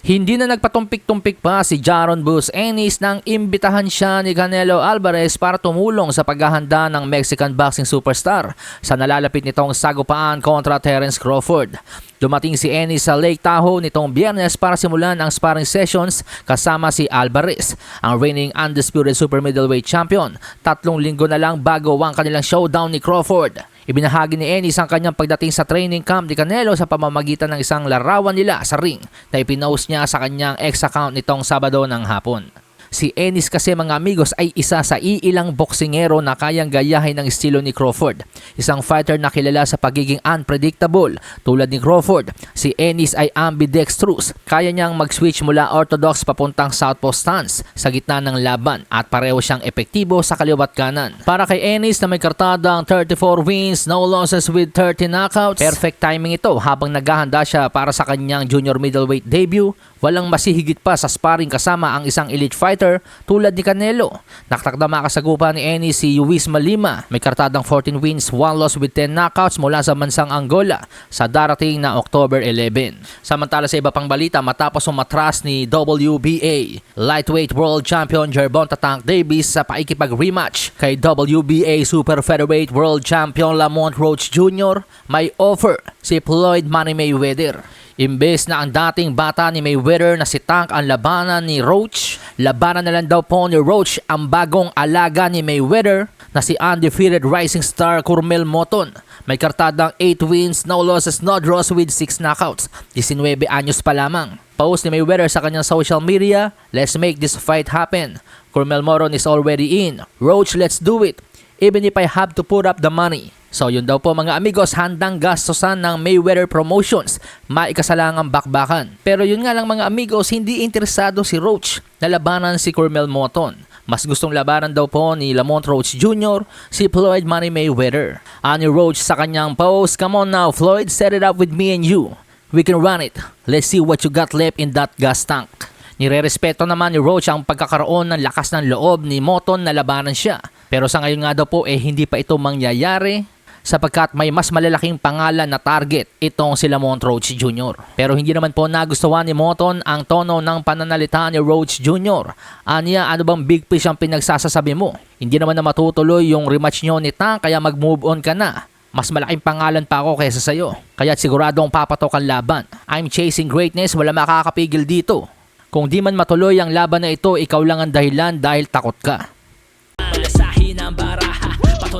Hindi na nagpatumpik-tumpik pa si Jaron Bus Ennis nang imbitahan siya ni Canelo Alvarez para tumulong sa paghahanda ng Mexican boxing superstar sa nalalapit nitong sagupaan kontra Terence Crawford. Dumating si Ennis sa Lake Tahoe nitong biyernes para simulan ang sparring sessions kasama si Alvarez, ang reigning undisputed super middleweight champion. Tatlong linggo na lang bago ang kanilang showdown ni Crawford. Ibinahagi ni Ennis ang kanyang pagdating sa training camp ni Canelo sa pamamagitan ng isang larawan nila sa ring na ipinost niya sa kanyang ex account nitong Sabado ng hapon. Si Ennis kasi mga amigos ay isa sa iilang boksingero na kayang gayahin ng estilo ni Crawford. Isang fighter na kilala sa pagiging unpredictable. Tulad ni Crawford, si Ennis ay ambidextrous. Kaya niyang mag-switch mula orthodox papuntang southpaw stance sa gitna ng laban at pareho siyang epektibo sa kaliwat kanan. Para kay Ennis na may kartadang 34 wins, no losses with 30 knockouts, perfect timing ito habang naghahanda siya para sa kanyang junior middleweight debut Walang masihigit pa sa sparring kasama ang isang elite fighter tulad ni Canelo. Naktakda makasagupa ni Ennis si Luis Malima. May kartadang 14 wins, 1 loss with 10 knockouts mula sa bansang Angola sa darating na October 11. Samantala sa iba pang balita, matapos umatras ni WBA lightweight world champion Gervonta Tank Davis sa paikipag-rematch kay WBA super featherweight world champion Lamont Roach Jr., may offer si Floyd Money Mayweather. Imbes na ang dating bata ni Mayweather na si Tank ang labanan ni Roach, labanan na lang daw po ni Roach ang bagong alaga ni Mayweather na si undefeated rising star Cormel Moton. May kartadang 8 wins, no losses, no draws with 6 knockouts. 19 anyos pa lamang. Post ni Mayweather sa kanyang social media, Let's make this fight happen. Cormel Moton is already in. Roach, let's do it. Even if I have to put up the money. So yun daw po mga amigos, handang gastosan ng Mayweather Promotions, maikasalangang bakbakan. Pero yun nga lang mga amigos, hindi interesado si Roach na labanan si Cormel Moton. Mas gustong labanan daw po ni Lamont Roach Jr. si Floyd Money Mayweather. Ani Roach sa kanyang post, Come on now Floyd, set it up with me and you. We can run it. Let's see what you got left in that gas tank. Nirerespeto naman ni Roach ang pagkakaroon ng lakas ng loob ni Moton na labanan siya. Pero sa ngayon nga daw po eh hindi pa ito mangyayari sapagkat may mas malalaking pangalan na target itong si Lamont Roach Jr. Pero hindi naman po nagustuhan ni Moton ang tono ng pananalita ni Roach Jr. Anya, ano bang big fish ang pinagsasasabi mo? Hindi naman na matutuloy yung rematch nyo ni Tank kaya mag-move on ka na. Mas malaking pangalan pa ako kaysa sa'yo. Kaya siguradong papatok ang laban. I'm chasing greatness, wala makakapigil dito. Kung di man matuloy ang laban na ito, ikaw lang ang dahilan dahil takot ka.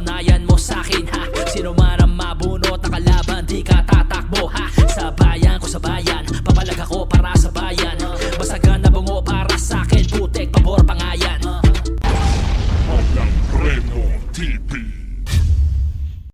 Patunayan mo sa akin ha? Sino man ang mabunot na kalaban Di ka tatakbo ha